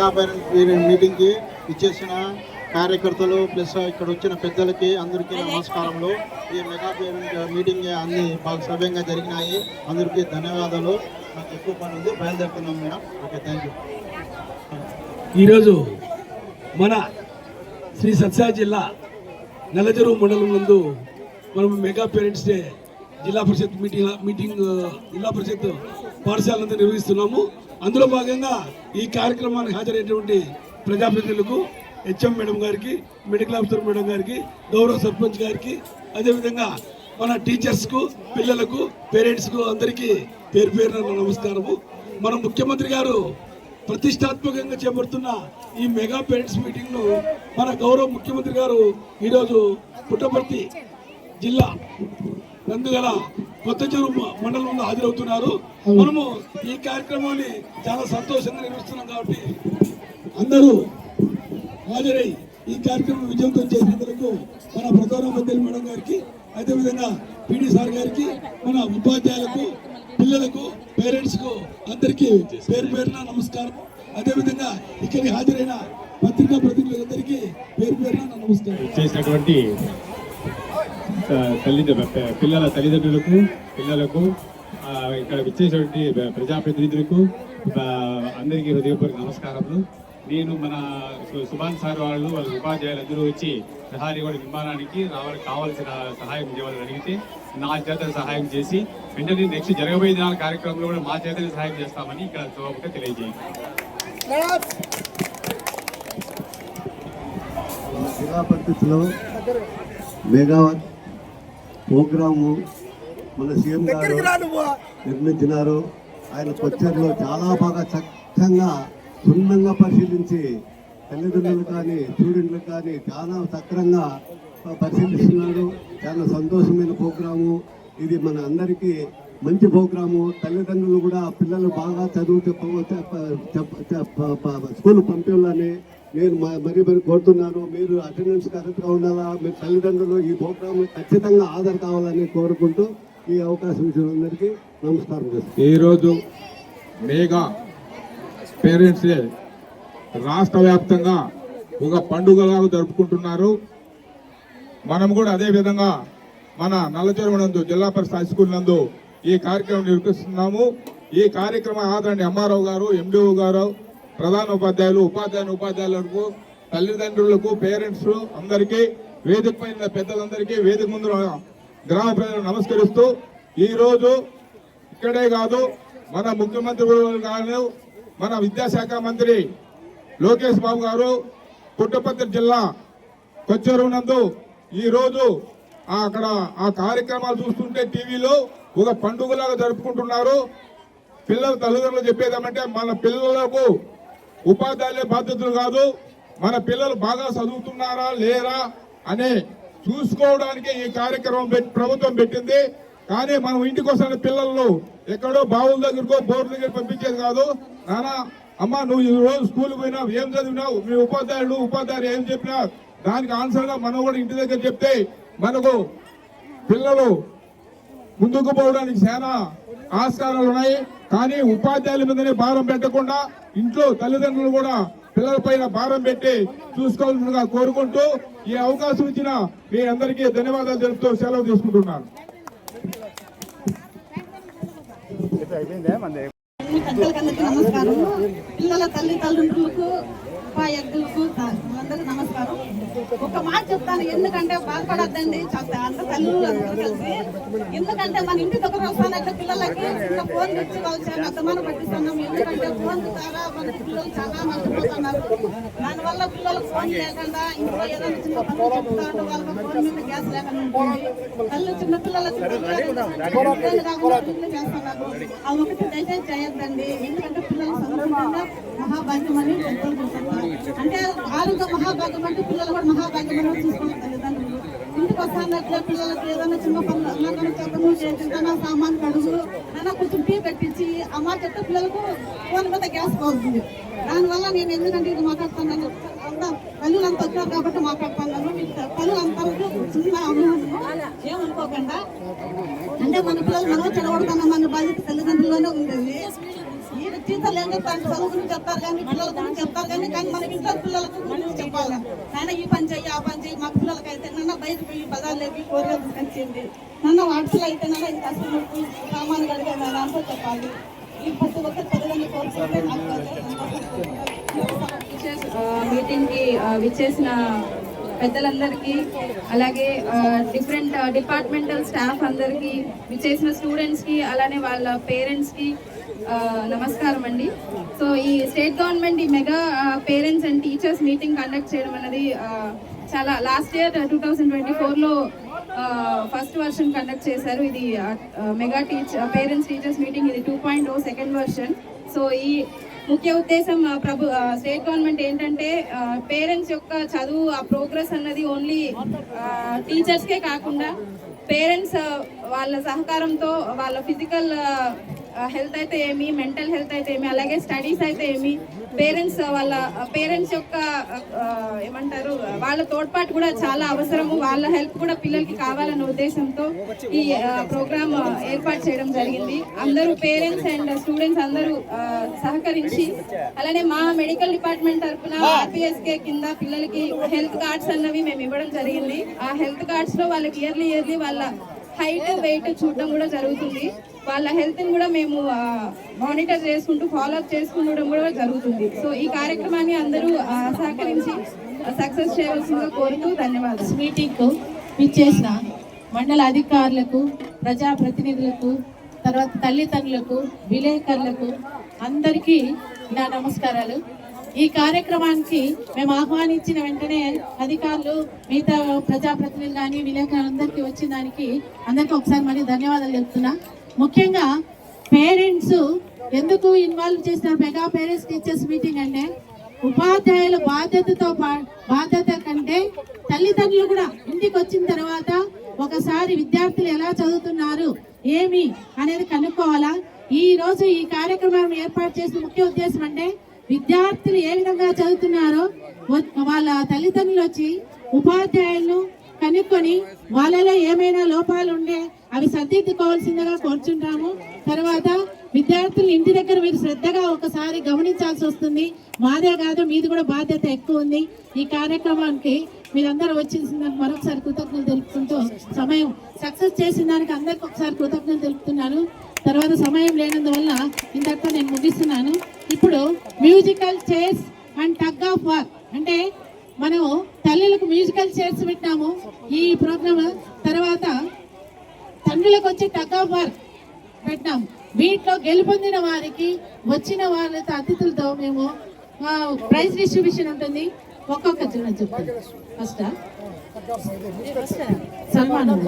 Mega parent మీటింగ్కి ఇచ్చేసిన కార్యకర్తలు ప్లస్ ఇక్కడ వచ్చిన పెద్దలకి అందరికీ నమస్కారములు. ఈ మెగా పేరెంట్ మీటింగ్ అన్ని బాగా సవ్యంగా జరిగినాయి. అందరికీ ధన్యవాదాలు. నాకు ఎక్కువ పని ఉంది. బయలుదేరుతున్నాం మేడం. Okay thank you. ఈరోజు మన శ్రీ సత్సా జిల్లా నల్లచెరువు మండలం నందు మనం మెగా పేరెంట్స్ డే జిల్లా పరిషత్ మీటింగ్ మీటింగ్ జిల్లా పరిషత్ పాఠశాలంతా నిర్వహిస్తున్నాము. అందులో భాగంగా ఈ కార్యక్రమానికి హాజరైనటువంటి ప్రజాప్రతినిధులకు హెచ్ఎం మేడం గారికి మెడికల్ ఆఫీసర్ మేడం గారికి గౌరవ సర్పంచ్ గారికి అదేవిధంగా మన టీచర్స్కు పిల్లలకు పేరెంట్స్కు అందరికీ పేరు పేరున నమస్కారము. మన ముఖ్యమంత్రి గారు ప్రతిష్టాత్మకంగా చేపడుతున్న ఈ మెగా పేరెంట్స్ మీటింగ్ను మన గౌరవ ముఖ్యమంత్రి గారు ఈరోజు పుట్టపర్తి జిల్లా నందుగల కొత్త చెరువు మండలంలో హాజరవుతున్నారు. మనము ఈ కార్యక్రమాన్ని చాలా సంతోషంగా నిర్వహిస్తున్నాం కాబట్టి అందరూ హాజరై ఈ కార్యక్రమం విజయవంతం చేసినందుకు మన ప్రధానమంత్రి మేడం గారికి అదేవిధంగా పిడి సార్ గారికి మన ఉపాధ్యాయులకు పిల్లలకు పేరెంట్స్కు అందరికీ పేరు పేరున నమస్కారం. అదేవిధంగా ఇక్కడికి హాజరైన పత్రికా ప్రతినిధులందరికీ పేరు పేరున నమస్కారం. చేసినటువంటి తల్లి పిల్లల తల్లిదండ్రులకు పిల్లలకు ఇక్కడ విచ్చేసినటువంటి ప్రజాప్రతినిధులకు అందరికీ హృదయపూర్వక నమస్కారములు. నేను మన సు- సుభాన్ సార్ వాళ్ళు వాళ్ళ ఉపాధ్యాయులు అందరూ వచ్చి ప్రహారీగూడ నిర్మాణానికి రావాలి కావాల్సిన సహాయం చేయాలని అడిగితే నా చేత సహాయం చేసి వెంటనే నెక్స్ట్ జరగబోయే దినాల కార్యక్రమంలో కూడా మా చేతనే సహాయం చేస్తామని ఇక్కడ శుభముగా తెలియజేయండి. జిల్లా పరిస్థితిలో మెగావాట్ ప్రోగ్రాము మన సీఎం గారు నిర్మించినారు. ఆయన కొచ్చర్లో చాలా బాగా చక్కగా క్షుణ్ణంగా పరిశీలించి తల్లిదండ్రులు కానీ స్టూడెంట్లకు కానీ చాలా సక్రంగా పరిశీలిస్తున్నారు. చాలా సంతోషమైన ప్రోగ్రాము. ఇది మన అందరికీ మంచి ప్రోగ్రాము. తల్లిదండ్రులు కూడా పిల్లలు బాగా చదువు చెప్ప స్కూల్ పంపించాలని నేను మరి మరీ మరి కోరుతున్నాను మీరు అటెండెన్స్ కరెక్ట్గా ఉండాలా మీ తల్లిదండ్రులు ఈ ప్రోగ్రామ్ ఖచ్చితంగా ఆధార్ కావాలని కోరుకుంటూ ఈ అవకాశం ఇచ్చిన అందరికీ నమస్కారం ఈరోజు మేఘా పేరెంట్స్ డే. రాష్ట్ర వ్యాప్తంగా ఒక పండుగలాగా జరుపుకుంటున్నారు. మనం కూడా అదే విధంగా మన నల్లచెరువు నందు జిల్లా పరిషత్ హైస్కూల్ నందు ఈ కార్యక్రమం నిర్వహిస్తున్నాము. ఈ కార్యక్రమం ఆదరణ ఎంఆర్ఓ గారు ఎండిఓ గారు ప్రధాన ఉపాధ్యాయులు ఉపాధ్యాయులు ఉపాధ్యాయులకు తల్లిదండ్రులకు పేరెంట్స్ అందరికీ వేదిక పైన పెద్దలందరికీ వేదిక ముందు గ్రామ ప్రజలను నమస్కరిస్తూ ఈరోజు ఇక్కడే కాదు మన ముఖ్యమంత్రి గారు మన విద్యాశాఖ మంత్రి లోకేష్ బాబు గారు పుట్టపర్తి జిల్లా కొచ్చెరువు ఈరోజు అక్కడ ఆ కార్యక్రమాలు చూస్తుంటే టీవీలో ఒక పండుగలాగా జరుపుకుంటున్నారు. పిల్లల తల్లిదండ్రులు చెప్పేదేమంటే మన పిల్లలకు ఉపాధ్యాయులే బాధ్యతలు కాదు మన పిల్లలు బాగా చదువుతున్నారా లేరా అనే చూసుకోవడానికి ఈ కార్యక్రమం ప్రభుత్వం పెట్టింది. కానీ మనం ఇంటికి వస్తున్న పిల్లలను ఎక్కడో బావుల దగ్గరకో బోర్డు దగ్గర పంపించేది కాదు. నానా అమ్మ నువ్వు ఈ రోజు స్కూల్ పోయినావు ఏం చదివినావు? మీ ఉపాధ్యాయుడు ఉపాధ్యాయులు ఏం చెప్పినా దానికి ఆన్సర్గా మనం కూడా ఇంటి దగ్గర చెప్తే మనకు పిల్లలు ముందుకు పోవడానికి చాలా ఆస్కారాలు ఉన్నాయి. కానీ ఉపాధ్యాయుల మీదనే భారం పెట్టకుండా ఇంట్లో తల్లిదండ్రులు కూడా పిల్లల పైన భారం పెట్టి చూసుకోవాల్సిందిగా కోరుకుంటూ ఈ అవకాశం ఇచ్చిన మీ అందరికీ ధన్యవాదాలు తెలుపుతూ సెలవు తీసుకుంటున్నాను. నమస్కారం పిల్లల తల్లిదండ్రులకు ఉపాధ్యాయులకు అందరికీ నమస్కారం. ఒక మాట చెప్తాను ఎందుకంటే బాధపడద్దండి. అంత తల్లిదండ్రులు అందరూ కలిసి. ఎందుకంటే మన ఇంటి దగ్గర వస్తానంటే పిల్లలకి చిన్న ఫోన్ తెచ్చి వాళ్ళు చాలా అర్థమానం పట్టిస్తున్నాం. ఎందుకంటే ఫోన్ ద్వారా మన పిల్లలు చాలా మర్చిపోతున్నారు. దానివల్ల పిల్లలకు ఫోన్ లేకుండా ఇంట్లో ఏదైనా చిన్న పనులు చెప్తారు వాళ్ళకి ఫోన్ మీద గ్యాస్ లేకుండా తల్లి చిన్న పిల్లలకి చేస్తున్నారు. ఆ ఒకటి దయచేసి చేయొద్దండి. ఎందుకంటే పిల్లలు సంతోషంగా మహాభాగ్యం అని అంటే ఆరోగ్య మహాభాగ్యం అంటే పిల్లలు కూడా మహాభాగ్యం అని తల్లిదండ్రులు. ఇంటికి వస్తానట్లే పిల్లలకి ఏదైనా చిన్న పనులు అన్నదానం చేద్దాము చేద్దాం సామాన్ కడుగు అయినా కొంచెం టీ పెట్టించి అమ్మ చెప్తే పిల్లలకు ఫోన్ మీద గ్యాస్ పోతుంది. దానివల్ల నేను ఎందుకంటే ఇది మాట్లాడుతున్నాను అంతా అంత వచ్చారు కాబట్టి మాట్లాడుతున్నాను. పనులు తల్లులంతా చిన్న ఏమనుకోకుండా అంటే మన పిల్లలు మనం చెడగొడుతున్నాం మన బాధ్యత తల్లిదండ్రుల్లోనే ఉండేది టీచర్లు ఏం తన చదువు గురించి చెప్తారు కానీ పిల్లల గురించి చెప్తారు కానీ కానీ మన ఇంట్లో పిల్లలకు గురించి చెప్పాలి. నాయన ఈ పని చెయ్యి ఆ పని చెయ్యి మా పిల్లలకి అయితే నన్న బయట పోయి బజార్లు లేవి కూరగాయలు తీసుకొచ్చింది నన్న వాట్సులు అయితే నన్న ఇది కష్టం సామాన్లు కడిగా దాంతో చెప్పాలి. ఈ ప్రతి ఒక్క తల్లిదండ్రులు కోరుకుంటే మీటింగ్కి విచ్చేసిన పెద్దలందరికీ అలాగే డిఫరెంట్ డిపార్ట్మెంటల్ స్టాఫ్ అందరికీ విచ్చేసిన స్టూడెంట్స్కి అలానే వాళ్ళ పేరెంట్స్కి నమస్కారం అండి. సో ఈ స్టేట్ గవర్నమెంట్ ఈ mega parents and teachers meeting conduct చేయడం అనేది చాలా last year two thousand twenty ఫోర్లో ఫస్ట్ వర్షన్ కండక్ట్ చేశారు. ఇది mega teacher parents teachers meeting ఇది two point O second version. So ఈ ముఖ్య ఉద్దేశం ప్రభు స్టేట్ గవర్నమెంట్ ఏంటంటే పేరెంట్స్ యొక్క చదువు ఆ ప్రోగ్రెస్ అన్నది ఓన్లీ టీచర్స్కే కాకుండా పేరెంట్స్ వాళ్ళ సహకారంతో వాళ్ళ ఫిజికల్ హెల్త్ అయితే ఏమి మెంటల్ హెల్త్ అయితే ఏమి అలాగే స్టడీస్ అయితే ఏమి పేరెంట్స్ వాళ్ళ పేరెంట్స్ యొక్క ఏమంటారు వాళ్ళ తోడ్పాటు కూడా చాలా అవసరము వాళ్ళ హెల్ప్ కూడా పిల్లలకి కావాలన్న ఉద్దేశంతో ఈ ప్రోగ్రామ్ ఏర్పాటు చేయడం జరిగింది. అందరూ పేరెంట్స్ అండ్ స్టూడెంట్స్ అందరూ సహకరించి అలానే మా మెడికల్ డిపార్ట్మెంట్ తరఫున ఆర్పిఎస్కే కింద పిల్లలకి హెల్త్ కార్డ్స్ అన్నవి మేము ఇవ్వడం జరిగింది. ఆ హెల్త్ కార్డ్స్లో వాళ్ళకి ఇయర్లీ ఇయర్లీ వాళ్ళ హైట్ వెయిట్ చూడడం కూడా జరుగుతుంది. వాళ్ళ హెల్త్ని కూడా మేము మానిటర్ చేసుకుంటూ ఫాలో అప్ చేసుకుంటూ కూడా జరుగుతుంది. సో ఈ కార్యక్రమాన్ని అందరూ సహకరించి సక్సెస్ చేయవలసిందిగా కోరుతూ ధన్యవాదాలు. మీటింగ్కు విచ్చేసిన మండల అధికారులకు ప్రజాప్రతినిధులకు తర్వాత తల్లిదండ్రులకు విలేకరులకు అందరికీ నా నమస్కారాలు. ఈ కార్యక్రమానికి మేము ఆహ్వానించిన వెంటనే అధికారులు మిగతా ప్రజాప్రతినిధులు కానీ విలేకరులు అందరికీ వచ్చిన దానికి అందరికీ ఒకసారి మళ్ళీ ధన్యవాదాలు చెప్తున్నా. ముఖ్యంగా పేరెంట్స్ ఎందుకు ఇన్వాల్వ్ చేసిన మెగా పేరెంట్స్ టీచర్స్ మీటింగ్ అంటే ఉపాధ్యాయుల బాధ్యతతో పా- బాధ్యత కంటే తల్లిదండ్రులు కూడా ఇంటికి వచ్చిన తర్వాత ఒకసారి విద్యార్థులు ఎలా చదువుతున్నారు ఏమి అనేది కనుక్కోవాలా? ఈ రోజు ఈ కార్యక్రమం ఏర్పాటు చేసిన ముఖ్య ఉద్దేశం అంటే విద్యార్థులు ఏ విధంగా చదువుతున్నారో వాళ్ళ తల్లిదండ్రులు వచ్చి ఉపాధ్యాయులను కనుక్కొని వాళ్ళలో ఏమైనా లోపాలు ఉండే అవి సర్దిద్దుకోవాల్సిందిగా కోరుచుంటాము. తర్వాత విద్యార్థులు ఇంటి దగ్గర మీరు శ్రద్ధగా ఒకసారి గమనించాల్సి వస్తుంది. మాదే కాదు మీది కూడా బాధ్యత ఎక్కువ ఉంది. ఈ కార్యక్రమానికి మీరందరూ వచ్చిన మరొకసారి కృతజ్ఞతలు తెలుపుకుంటూ సమయం సక్సెస్ చేసిన దానికి అందరికి ఒకసారి కృతజ్ఞతలు తెలుపుతున్నాను. తర్వాత సమయం లేనందువల్ల ఇంతటితో నేను ముగిస్తున్నాను. ఇప్పుడు musical chairs and tug of war అంటే మనం తల్లులకు మ్యూజికల్ చైర్స్ పెట్టినాము ఈ ప్రోగ్రామ్ తర్వాత తండ్రులకు వచ్చి టగ్ ఆఫ్ వార్ పెట్టినాం వీటిలో గెలుపొందిన వారికి వచ్చిన వాళ్ళతో అతిథులతో మేము ప్రైజ్ డిస్ట్రిబ్యూషన్ ఉంటుంది. ఒక్కొక్క చిన్న చెప్తాను. ఫస్ట్ సన్మానం.